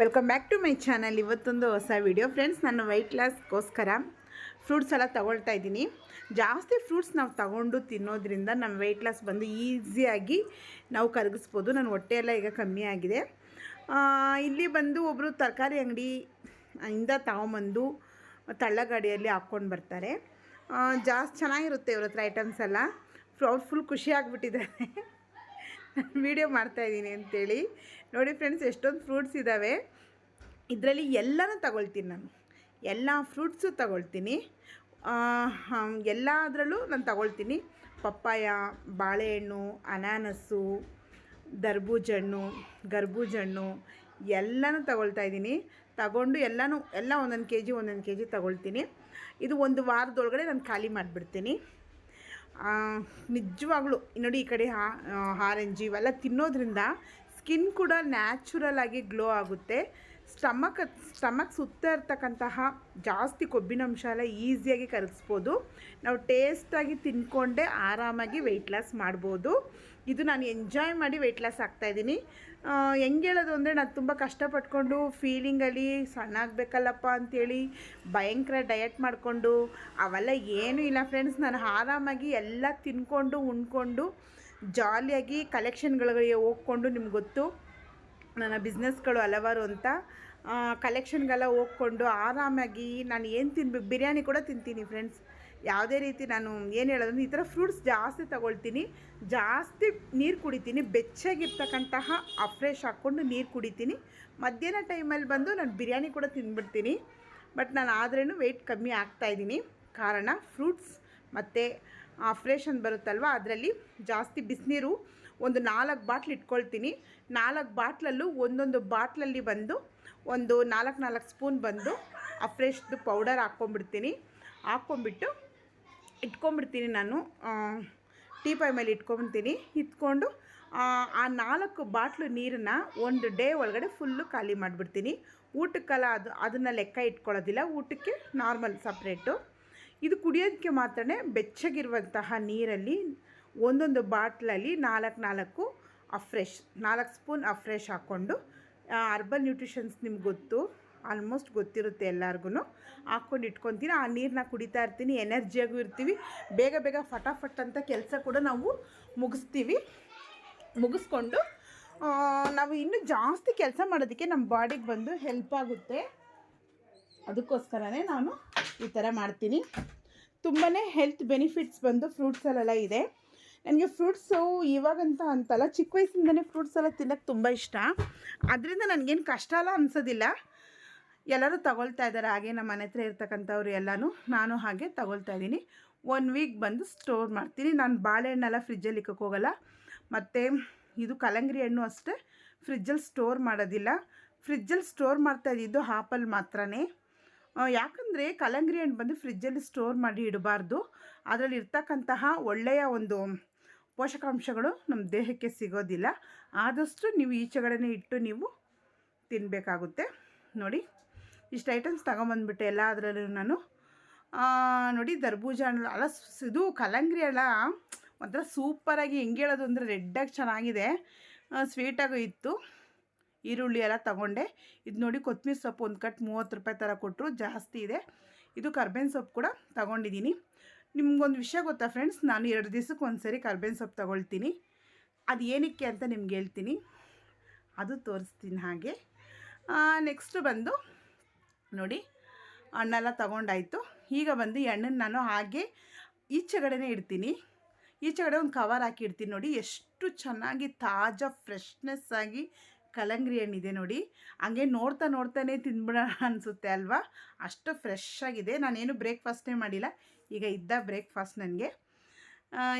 Welcome back to my channel ಇವತ್ತೊಂದು ಹೊಸ video friends ನಾನು ವೆಯ್ಟ್ ಲಾಸ್ಗೋಸ್ಕರ ಫ್ರೂಟ್ಸ್ ಎಲ್ಲ ತಗೊಳ್ತಾ ಇದ್ದೀನಿ. ಜಾಸ್ತಿ ಫ್ರೂಟ್ಸ್ ನಾವು ತಗೊಂಡು ತಿನ್ನೋದ್ರಿಂದ ನಮ್ಮ ವೆಯ್ಟ್ ಲಾಸ್ ಬಂದು ಈಸಿಯಾಗಿ ನಾವು ಕರಗಿಸ್ಬೋದು. ನನ್ನ ಹೊಟ್ಟೆ ಎಲ್ಲ ಈಗ ಕಮ್ಮಿ ಆಗಿದೆ. ಇಲ್ಲಿ ಬಂದು ಒಬ್ಬರು ತರಕಾರಿ ಅಂಗಡಿ ಇಂದ ತಗೊಂಬಂದು ತಳ್ಳಗಾಡಿಯಲ್ಲಿ ಹಾಕ್ಕೊಂಡು ಬರ್ತಾರೆ. ಜಾಸ್ತಿ ಚೆನ್ನಾಗಿರುತ್ತೆ ಇವ್ರ ಹತ್ರ ಐಟಮ್ಸ್ ಎಲ್ಲ. ಫುಲ್ ಖುಷಿ ಆಗಿಬಿಟ್ಟಿದ್ದಾರೆ. ವಿಡಿಯೋ ಮಾಡ್ತಾಯಿದ್ದೀನಿ ಅಂತೇಳಿ. ನೋಡಿ ಫ್ರೆಂಡ್ಸ್ ಎಷ್ಟೊಂದು ಫ್ರೂಟ್ಸ್ ಇದ್ದಾವೆ ಇದರಲ್ಲಿ ಎಲ್ಲನೂ ತಗೊಳ್ತೀನಿ ನಾನು. ಎಲ್ಲ ಫ್ರೂಟ್ಸು ತಗೊಳ್ತೀನಿ. ಎಲ್ಲದರಲ್ಲೂ ನಾನು ತಗೊಳ್ತೀನಿ. ಪಪ್ಪಾಯ, ಬಾಳೆಹಣ್ಣು, ಅನಾನಸ್ಸು ದರ್ಬೂಜ ಹಣ್ಣು ಗರ್ಬೂಜ ಹಣ್ಣು ಎಲ್ಲನೂ ತಗೊಳ್ತಾ ಇದ್ದೀನಿ. ತಗೊಂಡು ಎಲ್ಲನೂ, ಎಲ್ಲ ಒಂದೊಂದು ಕೆ ಜಿ ಒಂದೊಂದು ಕೆ ಜಿ ತಗೊಳ್ತೀನಿ. ಇದು ಒಂದು ವಾರದೊಳಗಡೆ ನಾನು ಖಾಲಿ ಮಾಡಿಬಿಡ್ತೀನಿ. ನಿಜವಾಗ್ಲೂ ನೋಡಿ ಈ ಕಡೆ ಆರೆಂಜ್ ಇವೆಲ್ಲ ತಿನ್ನೋದ್ರಿಂದ ಸ್ಕಿನ್ ಕೂಡ ನ್ಯಾಚುರಲ್ ಆಗಿ ಗ್ಲೋ ಆಗುತ್ತೆ. ಸ್ಟಮಕ್ ಸ್ಟಮಕ್ ಸುತ್ತ ಇರ್ತಕ್ಕಂತಹ ಜಾಸ್ತಿ ಕೊಬ್ಬಿನಂಶ ಎಲ್ಲ ಈಸಿಯಾಗಿ ಕರಗಿಸ್ಬೋದು. ನಾವು ಟೇಸ್ಟಾಗಿ ತಿನ್ಕೊಂಡೆ ಆರಾಮಾಗಿ ವೆಯ್ಟ್ ಲಾಸ್ ಮಾಡ್ಬೋದು. ಇದು ನಾನು ಎಂಜಾಯ್ ಮಾಡಿ ವೆಯ್ಟ್ ಲಾಸ್ ಆಗ್ತಾಯಿದ್ದೀನಿ ಹೇಳೋದು ಅಂದರೆ ನಾನು ತುಂಬ ಕಷ್ಟಪಟ್ಕೊಂಡು ಫೀಲಿಂಗಲ್ಲಿ ಸಣ್ಣಾಗಬೇಕಲ್ಲಪ್ಪ ಅಂಥೇಳಿ ಭಯಂಕರ ಡಯಟ್ ಮಾಡಿಕೊಂಡು, ಅವೆಲ್ಲ ಏನೂ ಇಲ್ಲ ಫ್ರೆಂಡ್ಸ್ ನಾನು ಆರಾಮಾಗಿ ಎಲ್ಲ ತಿನ್ಕೊಂಡು, ಉಣ್ಕೊಂಡು ಜಾಲಿಯಾಗಿ ಕಲೆಕ್ಷನ್ಗಳಿಗೆ ಹೋಗ್ಕೊಂಡು ನಿಮ್ಗೆ ಗೊತ್ತು, ನನ್ನ ಬಿಸ್ನೆಸ್ಗಳು ಹಲವಾರು ಅಂತ. ಕಲೆಕ್ಷನ್ಗೆಲ್ಲ ಹೋಗ್ಕೊಂಡು ಆರಾಮಾಗಿ ನಾನು ಏನು ತಿನ್ಬೇಕು, ಬಿರಿಯಾನಿ ಕೂಡ ತಿಂತೀನಿ ಫ್ರೆಂಡ್ಸ್ ಯಾವುದೇ ರೀತಿ ನಾನು ಏನು ಹೇಳೋದಂದ್ರೆ ಈ ಥರ ಫ್ರೂಟ್ಸ್ ಜಾಸ್ತಿ ತಗೊಳ್ತೀನಿ. ಜಾಸ್ತಿ ನೀರು ಕುಡಿತೀನಿ. ಬೆಚ್ಚಗಿರ್ತಕ್ಕಂತಹ ಅಫ್ರೆಶ್ ಹಾಕ್ಕೊಂಡು ನೀರು ಕುಡಿತೀನಿ. ಮಧ್ಯಾಹ್ನ ಟೈಮಲ್ಲಿ ಬಂದು ನಾನು ಬಿರಿಯಾನಿ ಕೂಡ ತಿಂದ್ಬಿಡ್ತೀನಿ. ಬಟ್ ನಾನು ಆದ್ರೂ ವೆಯ್ಟ್ ಕಮ್ಮಿ ಆಗ್ತಾಯಿದ್ದೀನಿ ಕಾರಣ ಫ್ರೂಟ್ಸ್ ಮತ್ತು ಫ್ರೆಶ್ ಅಂತ ಬರುತ್ತಲ್ವ, ಅದರಲ್ಲಿ ಜಾಸ್ತಿ ಬಿಸಿನೀರು ಒಂದು ನಾಲ್ಕು ಬಾಟ್ಲ್ ಇಟ್ಕೊಳ್ತೀನಿ. ನಾಲ್ಕು ಬಾಟ್ಲಲ್ಲೂ ಒಂದೊಂದು ಬಾಟ್ಲಲ್ಲಿ ಬಂದು ಒಂದು ನಾಲ್ಕು ನಾಲ್ಕು ಸ್ಪೂನ್ ಬಂದು ಆ ಫ್ರೆಶ್ದು ಪೌಡರ್ ಹಾಕ್ಕೊಂಬಿಡ್ತೀನಿ ಹಾಕ್ಕೊಂಬಿಟ್ಟು ಇಟ್ಕೊಂಬಿಡ್ತೀನಿ ನಾನು. ಟೀ ಪೈ ಮೇಲೆ ಇಟ್ಕೊಂಬಿಡ್ತೀನಿ. ಇಟ್ಕೊಂಡು ಆ, ನಾಲ್ಕು ಬಾಟ್ಲು ನೀರನ್ನು ಒಂದು ಡೇ ಒಳಗಡೆ ಫುಲ್ಲು ಖಾಲಿ ಮಾಡಿಬಿಡ್ತೀನಿ. ಊಟಕ್ಕೆಲ್ಲ ಅದು ಅದನ್ನು ಲೆಕ್ಕ ಇಟ್ಕೊಳ್ಳೋದಿಲ್ಲ. ಊಟಕ್ಕೆ ನಾರ್ಮಲ್ ಸಪ್ರೇಟು. ಇದು ಕುಡಿಯೋದಕ್ಕೆ ಮಾತ್ರ ಬೆಚ್ಚಗಿರುವಂತಹ ನೀರಲ್ಲಿ ಒಂದೊಂದು ಬಾಟ್ಲಲ್ಲಿ ನಾಲ್ಕು ನಾಲ್ಕು ಅಫ್ರೆಶ್ ನಾಲ್ಕು ಸ್ಪೂನ್ ಅಫ್ರೆಶ್ ಹಾಕ್ಕೊಂಡು ಅರ್ಬನ್ ನ್ಯೂಟ್ರಿಷನ್ಸ್ ನಿಮ್ಗೆ ಗೊತ್ತು. ಆಲ್ಮೋಸ್ಟ್ ಗೊತ್ತಿರುತ್ತೆ ಎಲ್ಲರಿಗೂ ಹಾಕ್ಕೊಂಡು ಇಟ್ಕೊತೀನಿ ಆ ನೀರನ್ನ ಕುಡಿತಾ ಇರ್ತೀನಿ, ಎನರ್ಜಿಯಾಗೂ ಇರ್ತೀವಿ. ಬೇಗ ಬೇಗ ಫಟಾಫಟ್ ಅಂತ ಕೆಲಸ ಕೂಡ ನಾವು ಮುಗಿಸ್ತೀವಿ. ಮುಗಿಸ್ಕೊಂಡು ನಾವು ಇನ್ನೂ ಜಾಸ್ತಿ ಕೆಲಸ ಮಾಡೋದಕ್ಕೆ ನಮ್ಮ ಬಾಡಿಗೆ ಬಂದು ಹೆಲ್ಪ್ ಆಗುತ್ತೆ. ಅದಕ್ಕೋಸ್ಕರನೇ ನಾನು ಈ ಥರ ಮಾಡ್ತೀನಿ. ತುಂಬಾ ಹೆಲ್ತ್ ಬೆನಿಫಿಟ್ಸ್ ಬಂದು ಫ್ರೂಟ್ಸಲ್ಲೆಲ್ಲ ಇದೆ. ನನಗೆ ಫ್ರೂಟ್ಸು ಇವಾಗಂತ ಅಂತಲ್ಲ, ಚಿಕ್ಕ ವಯಸ್ಸಿಂದನೇ ಫ್ರೂಟ್ಸ್ ಎಲ್ಲ ತಿನ್ನೋಕ್ಕೆ ತುಂಬ ಇಷ್ಟ. ಅದರಿಂದ ನನಗೇನು ಕಷ್ಟ ಅಲ್ಲ ಅನಿಸೋದಿಲ್ಲ. ಎಲ್ಲರೂ ತಗೊಳ್ತಾ ಇದ್ದಾರೆ. ಹಾಗೆ ನಮ್ಮ ಮನೆ ಹತ್ರ ಇರ್ತಕ್ಕಂಥವ್ರು ಎಲ್ಲನೂ ನಾನು ಹಾಗೆ ತಗೊಳ್ತಾ ಇದ್ದೀನಿ. ಒನ್ ವೀಕ್ ಬಂದು ಸ್ಟೋರ್ ಮಾಡ್ತೀನಿ. ನಾನು ಬಾಳೆಹಣ್ಣೆಲ್ಲ ಫ್ರಿಜ್ಜಲ್ಲಿ ಇಕ್ಕೋಗಲ್ಲ ಮತ್ತು ಇದು ಕಲ್ಲಂಗಡಿ ಹಣ್ಣು ಅಷ್ಟೇ. ಫ್ರಿಜ್ಜಲ್ಲಿ ಸ್ಟೋರ್ ಮಾಡೋದಿಲ್ಲ. ಫ್ರಿಜ್ಜಲ್ಲಿ ಸ್ಟೋರ್ ಮಾಡ್ತಾ ಇದ್ದಿದ್ದು ಆಪಲ್ ಮಾತ್ರನೇ. ಯಾಕಂದರೆ ಕಲ್ಲಂಗಡಿ ಹಣ್ಣು ಬಂದು ಫ್ರಿಜ್ಜಲ್ಲಿ ಸ್ಟೋರ್ ಮಾಡಿ ಇಡಬಾರ್ದು. ಅದರಲ್ಲಿ ಇರ್ತಕ್ಕಂತಹ ಒಳ್ಳೆಯ ಒಂದು ಪೋಷಕಾಂಶಗಳು ನಮ್ಮ ದೇಹಕ್ಕೆ ಸಿಗೋದಿಲ್ಲ. ಆದಷ್ಟು ನೀವು ಈಚೆಗಡೆನೇ ಇಟ್ಟು ನೀವು ತಿನ್ನಬೇಕಾಗುತ್ತೆ ನೋಡಿ. ಇಷ್ಟು ಐಟಮ್ಸ್ ತಗೊಂಬಂದ್ಬಿಟ್ಟೆ ಎಲ್ಲ ಅದರಲ್ಲೂ ನಾನು. ನೋಡಿ ದರ್ಬೂಜ ಹಣ್ಣು, ಅಲ್ಲ ಇದು ಕಲಂಗ್ರಿ ಅಲ್ಲ. ಒಂಥರ ಸೂಪರಾಗಿ ಹೆಂಗೆ ಹೇಳೋದು ಅಂದರೆ ರೆಡ್ಡಾಗಿ ಚೆನ್ನಾಗಿದೆ. ಸ್ವೀಟಾಗೂ ಇತ್ತು. ಈರುಳ್ಳಿ ಎಲ್ಲ ತಗೊಂಡೆ. ಇದು ನೋಡಿ ಕೊತ್ತಂಬರಿ ಸೊಪ್ಪು ಒಂದು ಕಟ್ ಮೂವತ್ತು ರೂಪಾಯಿ ಥರ ಕೊಟ್ಟರು ಜಾಸ್ತಿ ಇದೆ. ಇದು ಕರ್ಬೇವಿನ ಸೊಪ್ಪು ಕೂಡ ತಗೊಂಡಿದ್ದೀನಿ ನಿಮ್ಗೊಂದು ವಿಷಯ ಗೊತ್ತಾ ಫ್ರೆಂಡ್ಸ್ ನಾನು ಎರಡು ದಿವಸಕ್ಕೆ ಒಂದು ಸರಿ ಕರ್ಬೇವಿನ ಸೊಪ್ಪು ತಗೊಳ್ತೀನಿ. ಅದು ಏನಕ್ಕೆ ಅಂತ ನಿಮ್ಗೆ ಹೇಳ್ತೀನಿ. ಅದು ತೋರಿಸ್ತೀನಿ ಹಾಗೆ. ನೆಕ್ಸ್ಟು ಬಂದು ನೋಡಿ, ಹಣ್ಣೆಲ್ಲ ತಗೊಂಡಾಯಿತು. ಈಗ ಬಂದು ಈ ಹಣ್ಣನ್ನು ನಾನು ಹಾಗೆ ಈಚೆಗಡೆನೇ ಇಡ್ತೀನಿ. ಈಚೆಗಡೆ ಒಂದು ಕವರ್ ಹಾಕಿ ಇಡ್ತೀನಿ ನೋಡಿ. ಎಷ್ಟು ಚೆನ್ನಾಗಿ ತಾಜಾ ಫ್ರೆಶ್ನೆಸ್ ಆಗಿ ಕಲಂಗ್ರಿ ಹಣ್ಣಿದೆ ನೋಡಿ. ಹಂಗೆ ನೋಡ್ತಾ ನೋಡ್ತಾನೆ ತಿಂದ್ಬಿಡೋಣ ಅನಿಸುತ್ತೆ ಅಲ್ವಾ? ಅಷ್ಟು ಫ್ರೆಶ್ ಆಗಿದೆ. ನಾನೇನು ಬ್ರೇಕ್ಫಾಸ್ಟೇ ಮಾಡಿಲ್ಲ. ಈಗ ಇದ್ದ ಬ್ರೇಕ್ಫಾಸ್ಟ್ ನನಗೆ.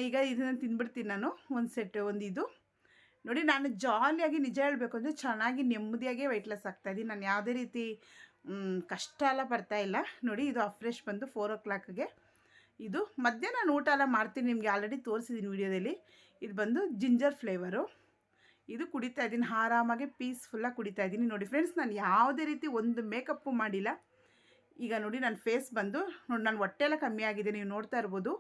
ಈಗ ಇದನ್ನು ತಿಂದ್ಬಿಡ್ತೀನಿ ನಾನು. ಒಂದು ಸೆಟ್ ಒಂದು ಇದು. ನೋಡಿ, ನಾನು ಜಾಲಿಯಾಗಿ ನಿಜ ಹೇಳಬೇಕು ಅಂದರೆ ಚೆನ್ನಾಗಿ ನೆಮ್ಮದಿಯಾಗಿ ವೆಯ್ಟ್ ಲಾಸ್ ಆಗ್ತಾಯಿದ್ದೀನಿ ನಾನು ಯಾವುದೇ ರೀತಿ ಕಷ್ಟ ಎಲ್ಲ ಇಲ್ಲ. ನೋಡಿ, ಇದು ಅಫ್ರೆಶ್ ಬಂದು ಫೋರ್ ಓ ಕ್ಲಾಕ್ಗೆ ಇದು ಮಧ್ಯಾಹ್ನ ಊಟ ಎಲ್ಲ ಮಾಡ್ತೀನಿ ನಿಮಗೆ ಆಲ್ರೆಡಿ ತೋರಿಸಿದ್ದೀನಿ ವೀಡಿಯೋದಲ್ಲಿ. ಇದು ಬಂದು ಜಿಂಜರ್ ಫ್ಲೇವರು ಇದು ಕುಡಿತಾ ಇದ್ದೀನಿ, ಆರಾಮಾಗಿ ಪೀಸ್ಫುಲ್ಲಾಗಿ ಕುಡಿತಾ ಇದ್ದೀನಿ. ನೋಡಿ ಫ್ರೆಂಡ್ಸ್ ನಾನು ಯಾವುದೇ ರೀತಿ ಒಂದು ಮೇಕಪ್ಪು ಮಾಡಿಲ್ಲ. ಈಗ ನೋಡಿ ನನ್ನ ಫೇಸ್ ಬಂದು, ನೋಡಿ, ನಾನು ಹೊಟ್ಟೆ ಎಲ್ಲ ಕಮ್ಮಿ ಆಗಿದೆ, ನೀವು ನೋಡ್ತಾ ಇರ್ಬೋದು.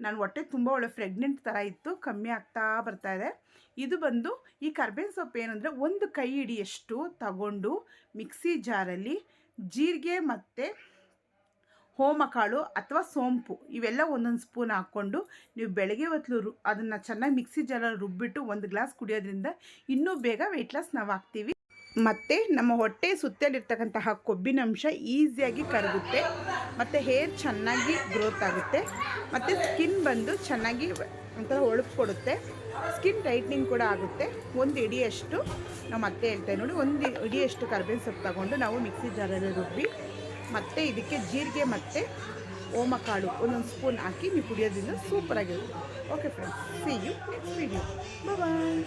ನಾನು ಹೊಟ್ಟೆ ತುಂಬ ಒಳ್ಳೆ ಪ್ರೆಗ್ನೆಂಟ್ ಥರ ಇತ್ತು, ಕಮ್ಮಿ ಆಗ್ತಾ ಬರ್ತಾ ಇದೆ. ಇದು ಬಂದು ಈ ಕರ್ಬೇವಿನ ಸೊಪ್ಪು ಏನಂದರೆ ಒಂದು ಕೈ ಹಿಡಿಯಷ್ಟು ತಗೊಂಡು ಮಿಕ್ಸಿ ಜಾರಲ್ಲಿ ಜೀರಿಗೆ ಮತ್ತು ಹೋಮಕಾಳು ಅಥವಾ ಸೋಂಪು ಇವೆಲ್ಲ ಒಂದೊಂದು ಸ್ಪೂನ್ ಹಾಕ್ಕೊಂಡು ನೀವು ಬೆಳಗ್ಗೆ ಹೊತ್ತು ರು ಅದನ್ನು ಚೆನ್ನಾಗಿ ಮಿಕ್ಸಿ ಜಾರಲ್ಲಿ ರುಬ್ಬಿಟ್ಟು ಒಂದು ಗ್ಲಾಸ್ ಕುಡಿಯೋದ್ರಿಂದ ಇನ್ನೂ ಬೇಗ ವೆಯ್ಟ್ ಲಾಸ್ ನಾವು ಆಗ್ತೀವಿ ಮತ್ತು ನಮ್ಮ ಹೊಟ್ಟೆ ಸುತ್ತಲಿರ್ತಕ್ಕಂತಹ ಕೊಬ್ಬಿನಂಶ ಈಸಿಯಾಗಿ ಕರಗುತ್ತೆ. ಮತ್ತು ಹೇರ್ ಚೆನ್ನಾಗಿ ಗ್ರೋತ್ ಆಗುತ್ತೆ. ಮತ್ತು ಸ್ಕಿನ್ ಬಂದು ಚೆನ್ನಾಗಿ ಒಂಥರ ಹೊಳಪು ಕೊಡುತ್ತೆ. ಸ್ಕಿನ್ ಟೈಟ್ನಿಂಗ್ ಕೂಡ ಆಗುತ್ತೆ. ಒಂದು ಇಡಿಯಷ್ಟು, ನಾವು ಮತ್ತೆ ಹೇಳ್ತೇವೆ ನೋಡಿ, ಒಂದು ಇಡಿಯಷ್ಟು ಕರ್ಬೇವಿನ ಸೊಪ್ಪು ತಗೊಂಡು ನಾವು ಮಿಕ್ಸಿ ಜಾರಲ್ಲಿ ರುಬ್ಬಿ, ಮತ್ತು ಇದಕ್ಕೆ ಜೀರಿಗೆ ಮತ್ತು ಓಮಕಾಳು ಒಂದೊಂದು ಸ್ಪೂನ್ ಹಾಕಿ ನೀವು ಕುಡಿಯೋದ್ರಿಂದ ಸೂಪರಾಗಿರುತ್ತೆ okay friends see you next video bye